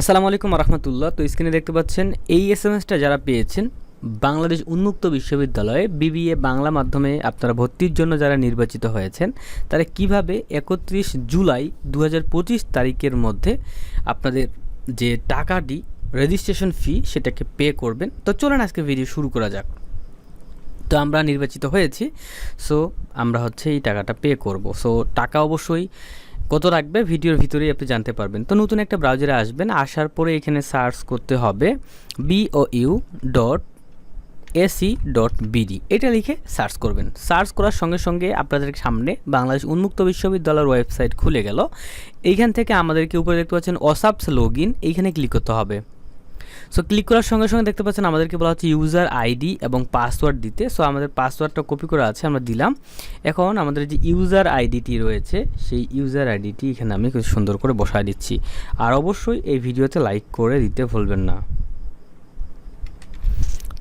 আসসালামু আলাইকুম রহমতুল্লাহ তো স্ক্রিনে দেখতে পাচ্ছেন, এই এস এম এসটা যারা পেয়েছেন, বাংলাদেশ উন্মুক্ত বিশ্ববিদ্যালয়ে বিবিএ বাংলা মাধ্যমে আপনারা ভর্তির জন্য যারা নির্বাচিত হয়েছেন, তারা কীভাবে একত্রিশ জুলাই দু হাজার পঁচিশ তারিখের মধ্যে আপনাদের যে টাকাটি রেজিস্ট্রেশন ফি সেটাকে পে করবেন। তো চলেন আজকে ভিডিও শুরু করা যাক। তো আমরা নির্বাচিত হয়েছি সো আমরা হচ্ছে এই টাকাটা পে করব। সো টাকা অবশ্যই কত রাখবে ভিডিওর ভিতরেই আপনি জানতে পারবেন। তো নতুন একটা ব্রাউজারে আসবেন, আসার পরে এখানে সার্চ করতে হবে B O U dot AC dot BD এটা লিখে সার্চ করবেন। সার্চ করার সঙ্গে সঙ্গে আপনাদের সামনে বাংলাদেশ উন্মুক্ত বিশ্ববিদ্যালয়ের ওয়েবসাইট খুলে গেল। এইখান থেকে আমাদেরকে উপরে দেখতে পাচ্ছেন অসাপস লগ ইন এইখানে ক্লিক করতে হবে। সো ক্লিক করার সঙ্গে সঙ্গে দেখতে পাচ্ছেন আমাদেরকে বলা হচ্ছে ইউজার আইডি এবং পাসওয়ার্ড দিতে। সো আমাদের পাসওয়ার্ডটা কপি করা আছে, আমরা দিলাম। এখন আমাদের যে ইউজার আইডিটি রয়েছে, সেই ইউজার আইডিটি এখানে আমি খুব সুন্দর করে বসায় দিচ্ছি। আর অবশ্যই এই ভিডিওতে লাইক করে দিতে ভুলবেন না।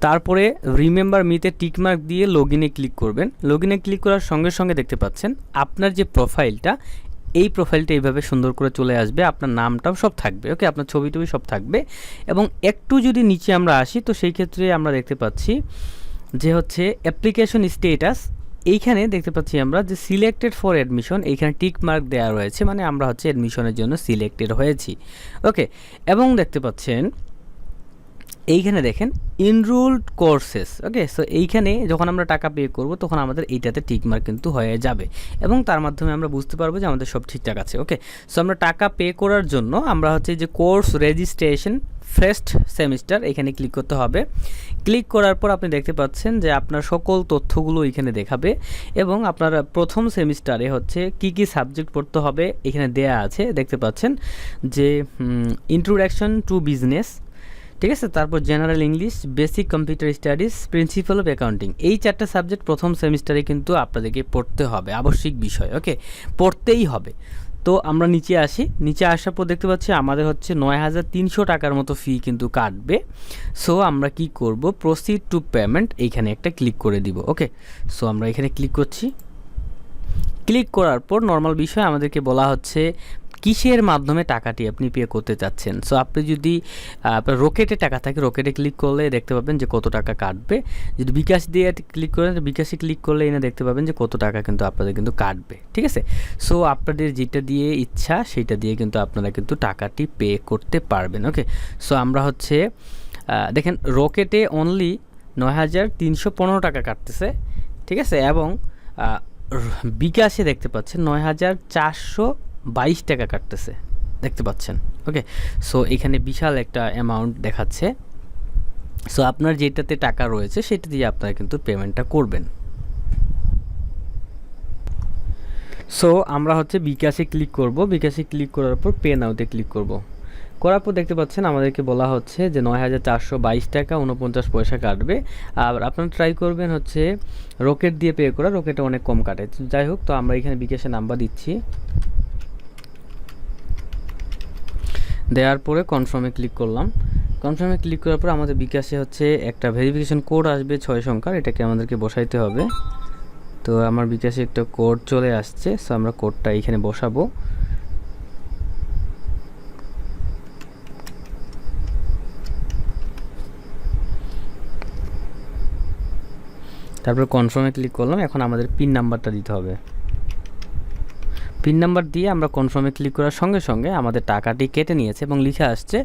তারপরে রিমেম্বার মিতে টিকমার্ক দিয়ে লগ ইনে ক্লিক করবেন। লগ ইনে ক্লিক করার সঙ্গে সঙ্গে দেখতে পাচ্ছেন, আপনার যে প্রোফাইলটা এই প্রোফাইলটা এইভাবে সুন্দর করে চলে আসবে, আপনার নামটাও সব থাকবে ওকে আপনার ছবি টবি সব থাকবে। এবং একটু যদি নিচে আমরা আসি, তো সেই ক্ষেত্রে আমরা দেখতে পাচ্ছি যে হচ্ছে অ্যাপ্লিকেশন স্টেটাস এইখানে দেখতে পাচ্ছি আমরা যে সিলেক্টেড ফর অ্যাডমিশন এইখানে টিক মার্ক দেওয়া রয়েছে মানে আমরা হচ্ছে অ্যাডমিশনের জন্য সিলেক্টেড হয়েছি ওকে এবং দেখতে পাচ্ছেন এইখানে দেখেন ইনরোলড কোর্সেস ওকে সো এইখানে যখন আমরা টাকা পে করব, তখন আমাদের এইটাতে টিকমার্ক কিন্তু হয়ে যাবে। এবং তার মাধ্যমে আমরা বুঝতে পারব যে আমাদের সব ঠিকঠাক আছে ওকে সো আমরা টাকা পে করার জন্য আমরা হচ্ছে যে কোর্স রেজিস্ট্রেশন ফার্স্ট সেমিস্টার এখানে ক্লিক করতে হবে। ক্লিক করার পর আপনি দেখতে পাচ্ছেন যে আপনার সকল তথ্যগুলো এখানে দেখাবে এবং আপনার প্রথম সেমিস্টারে হচ্ছে কি কি সাবজেক্ট পড়তে হবে এখানে দেয়া আছে। দেখতে পাচ্ছেন যে ইন্ট্রোডাকশন টু বিজনেস ঠিক আছে, তারপর general English basic computer studies principal of accounting এই চারটা সাবজেক্ট প্রথম সেমিস্টারে কিন্তু আপনাদেরকে পড়তে হবে, আবশ্যিক বিষয় ওকে পড়তেই হবে। তো আমরা নিচে আসি। নিচে আসার পর দেখতে পাচ্ছি আমাদের হচ্ছে নয় হাজার তিনশো টাকার মতো ফি কিন্তু কাটবে। সো আমরা কি করব? প্রসিড টু পেমেন্ট এইখানে একটা ক্লিক করে দিব ওকে সো আমরা এখানে ক্লিক করছি। ক্লিক করার পর নর্মাল বিষয় আমাদেরকে বলা হচ্ছে কিসের মাধ্যমে টাকাটি আপনি পে করতে চাচ্ছেন? সো আপনি যদি আপনার রকেটে টাকা থাকে রকেটে ক্লিক করলে দেখতে পাবেন যে কত টাকা কাটবে। যদি বিকাশ দিয়ে ক্লিক করেন, বিকাশে ক্লিক করলে এনে দেখতে পাবেন যে কত টাকা কিন্তু আপনাদের কিন্তু কাটবে, ঠিক আছে? সো আপনাদের যেটা দিয়ে ইচ্ছা, সেটা দিয়ে কিন্তু আপনারা কিন্তু টাকাটি পে করতে পারবেন ওকে সো আমরা হচ্ছে দেখেন রকেটে অনলি নয় হাজার তিনশো পনেরো টাকা কাটতেছে, ঠিক আছে? এবং বিকাশে দেখতে পাচ্ছেন নয় হাজার চারশো বাইশ টাকা কাটতেছে। দেখতে পাচ্ছেন ওকে সো এখানে বিশাল একটা অ্যামাউন্ট দেখাচ্ছে। সো আপনার যেটাতে টাকা রয়েছে, সেটা দিয়ে আপনারা কিন্তু পেমেন্টটা করবেন। সো আমরা হচ্ছে বিকাশে ক্লিক করব। বিকাশে ক্লিক করার পর পে নাওতে ক্লিক করব। করার পর দেখতে পাচ্ছেন, আমাদেরকে বলা হচ্ছে যে নয় হাজার চারশো বাইশ টাকা উনপঞ্চাশ পয়সা কাটবে। আর আপনারা ট্রাই করবেন হচ্ছে রকেট দিয়ে পে করা। রকেটে অনেক কম কাটে। যাই হোক, তো আমরা এখানে বিকাশে নাম্বার দিচ্ছি। দেওয়ার পরে কনফার্মে ক্লিক করলাম। কনফার্মে ক্লিক করার পর আমাদের বিকাশে হচ্ছে একটা ভেরিফিকেশন কোড আসবে, ছয় সংখ্যার। এটাকে আমাদেরকে বসাইতে হবে। তো আমার বিকাশে একটা কোড চলে আসছে সো আমরা কোডটা এখানে বসাবো। তারপর কনফার্মে ক্লিক করলাম, এখন আমাদের পিন নাম্বারটা দিতে হবে। পিন নাম্বার দিয়ে আমরা কনফার্মে ক্লিক করার সঙ্গে সঙ্গে আমাদের টাকাটি কেটে নিয়েছে এবং লিখে আসছে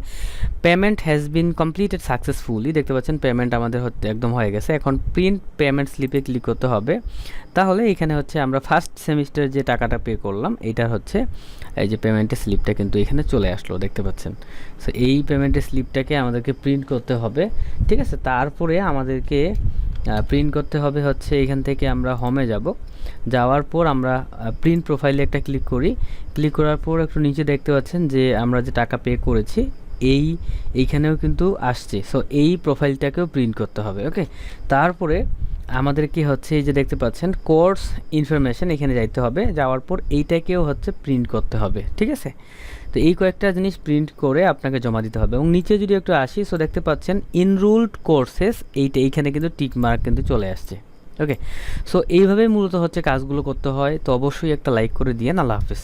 payment has been completed successfully দেখতে পাচ্ছেন পেমেন্ট আমাদের হচ্ছে একদম হয়ে গেছে। এখন প্রিন্ট পেমেন্ট স্লিপে ক্লিক করতে হবে। তাহলে এখানে হচ্ছে আমরা ফার্স্ট সেমিস্টারে যে টাকাটা পে করলাম এইটার হচ্ছে এই যে পেমেন্টের স্লিপটা কিন্তু এখানে চলে আসলো, দেখতে পাচ্ছেন। সো এই পেমেন্টের স্লিপটাকে আমাদেরকে প্রিন্ট করতে হবে, ঠিক আছে? তারপরে আমাদেরকে প্রিন্ট করতে হবে হচ্ছে এখান থেকে আমরা হোমে যাব। যাওয়ার পর আমরা প্রিন্ট প্রোফাইলে একটা ক্লিক করি। ক্লিক করার পর একটু নিচে দেখতে পাচ্ছেন যে আমরা যে টাকা পে করেছি, এই, এইখানেও কিন্তু আসছে। সো এই প্রোফাইলটাকেও প্রিন্ট করতে হবে ওকে তারপরে আমাদের কি হচ্ছে, এই যে দেখতে পাচ্ছেন কোর্স ইনফরমেশন এখানে যাইতে হবে। যাওয়ার পর এইটাকেও হচ্ছে প্রিন্ট করতে হবে, ঠিক আছে? তো এই কয়েকটা জিনিস প্রিন্ট করে আপনাকে জমা দিতে হবে। এবং নিচে যদি একটু আসি সো দেখতে পাচ্ছেন ইনরুলড কোর্সেস এইটা এইখানে কিন্তু টিক মার্ক কিন্তু চলে আসছে ওকে সো এইভাবেই মূলত হচ্ছে কাজগুলো করতে হয়। তো অবশ্যই একটা লাইক করে দিয়ে, আল্লাহ হাফিজ।